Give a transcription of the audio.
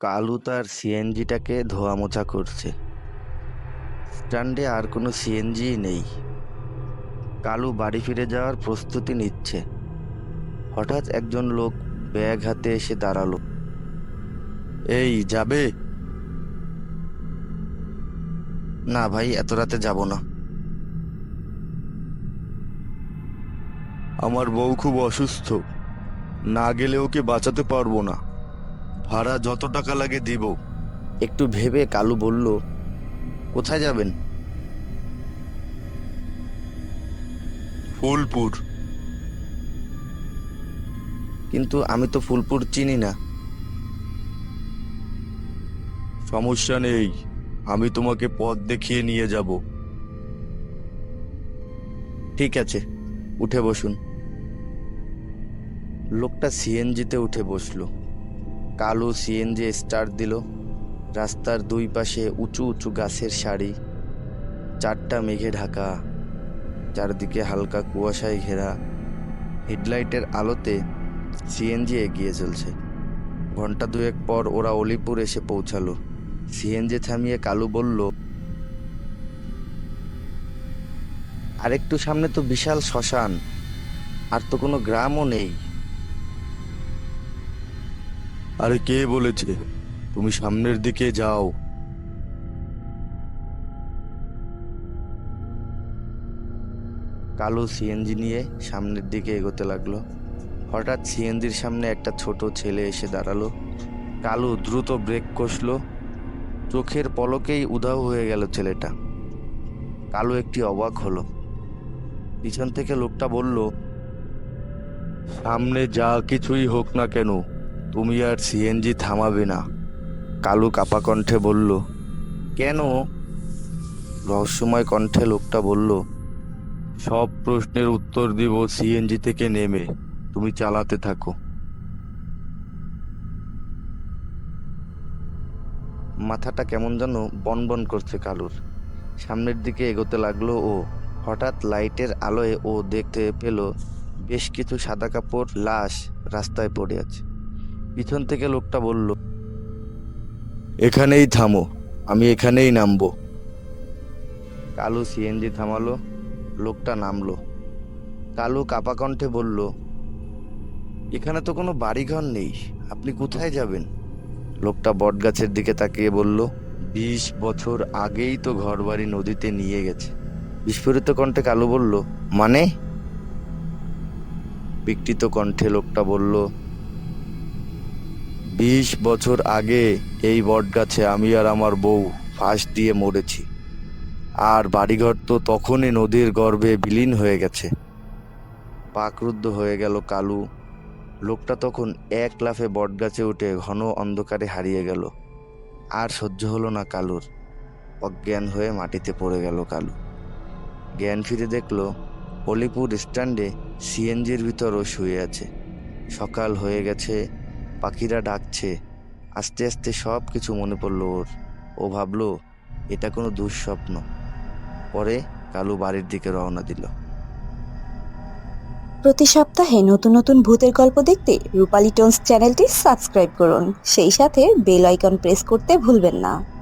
কালু তার সিএনজিটাকে ধোয়া মোছা করছে। স্ট্যান্ডে আর কোনো সিএনজিই নেই। কালু বাড়ি ফিরে যাওয়ার প্রস্তুতি নিচ্ছে। হঠাৎ একজন লোক ব্যাগ হাতে এসে দাঁড়াল। এই, যাবে? না ভাই, এত রাতে যাব না। আমার বউ খুব অসুস্থ। না গেলে ওকে বাঁচাতে পারব না। ভাড়া যত টাকা লাগে দিব। একটু ভেবে কালু বলল কোথায় যাবেন? ফুলপুর। কিন্তু আমি তো ফুলপুর চিনি না। সমস্যা নেই আমি তোমাকে পথ দেখিয়ে নিয়ে যাব। ঠিক আছে উঠে বসুন। লোকটা সিএনজিতে উঠে বসল। কালো সিএনজি স্টার্ট দিল। রাস্তার দুই পাশে উঁচু উঁচু গাছের সারি। চারটা মেঘে ঢাকা। চারদিকে হালকা কুয়াশায় ঘেরা। হেডলাইটের আলোতে সিএনজি এগিয়ে চলছে। ঘণ্টা দুয়েক পর ওরা অলিপুর এসে পৌঁছালো। সিএনজি থামিয়ে কালু বলল, আরেকটু সামনে তো বিশাল শ্মশান। আর তো কোনো গ্রামও নেই। আরে কে বলেছে? তুমি সামনের দিকে যাও। কালো সিএনজি নিয়ে সামনের দিকে এগোতে লাগল। হঠাৎ সিএনজির সামনে একটা ছোট ছেলে এসে দাঁড়াল। কালু দ্রুত ব্রেক কষলো। চোখের পলকেই উধাও হয়ে গেল ছেলেটা। কালু একটি অবাক হলো। পিছন থেকে লোকটা বলল, সামনে যা কিছুই হোক না কেন তুমি আর সিএনজি থামাবে না। কালু কাপা কণ্ঠে বলল, কেন? রহস্যময় কণ্ঠে লোকটা বলল, সব প্রশ্নের উত্তর দিব সিএনজি থেকে নেমে। তুমি চালাতে থাকো। মাথাটা কেমন যেন বনবন করছে কালুর। সামনের দিকে এগোতে লাগল ও। হঠাৎ লাইটের আলোয় ও দেখতে পেল, বেশ কিছু সাদা কাপড় লাশ রাস্তায় পড়ে আছে। পিছন থেকে লোকটা বলল এখানেই থামো আমি এখানেই নামবো। কালু সিএনজি থামালো লোকটা নামলো। কালু কাপা কণ্ঠে বলল এখানে তো কোনো বাড়িঘর নেই আপনি কোথায় যাবেন? লোকটা বটগাছের দিকে তাকিয়ে বলল বিশ বছর আগেই তো ঘরবাড়ি নদীতে নিয়ে গেছে। বিস্ফোরিত কণ্ঠে কালু বলল মানে? বিকৃত কণ্ঠে লোকটা বলল বিশ বছর আগে এই বটগাছে আমি আর আমার বউ ফাঁস দিয়ে মরেছি। আর বাড়িঘর তো তখনই নদীর গর্ভে বিলীন হয়ে গেছে। পাকরুদ্ধ হয়ে গেল কালু। লোকটা তখন এক লাফে বটগাছে উঠে ঘন অন্ধকারে হারিয়ে গেল। আর সহ্য হলো না কালুর। অজ্ঞান হয়ে মাটিতে পড়ে গেল কালু। জ্ঞান ফিরে দেখল অলিপুর স্ট্যান্ডে সিএনজির ভিতরও শুয়ে আছে। সকাল হয়ে গেছে পাখিরা ডাকছে। আস্তে আস্তে সব কিছু মনে পড়ল ওর। ও ভাবলো, এটা কোনো দুঃস্বপ্ন। পরে কালু বাড়ির দিকে রওনা দিল। প্রতি সপ্তাহে নতুন নতুন ভূতের গল্প দেখতে রূপালী টোনস চ্যানেলটি সাবস্ক্রাইব করুন। সেই সাথে বেল আইকন প্রেস করতে ভুলবেন না।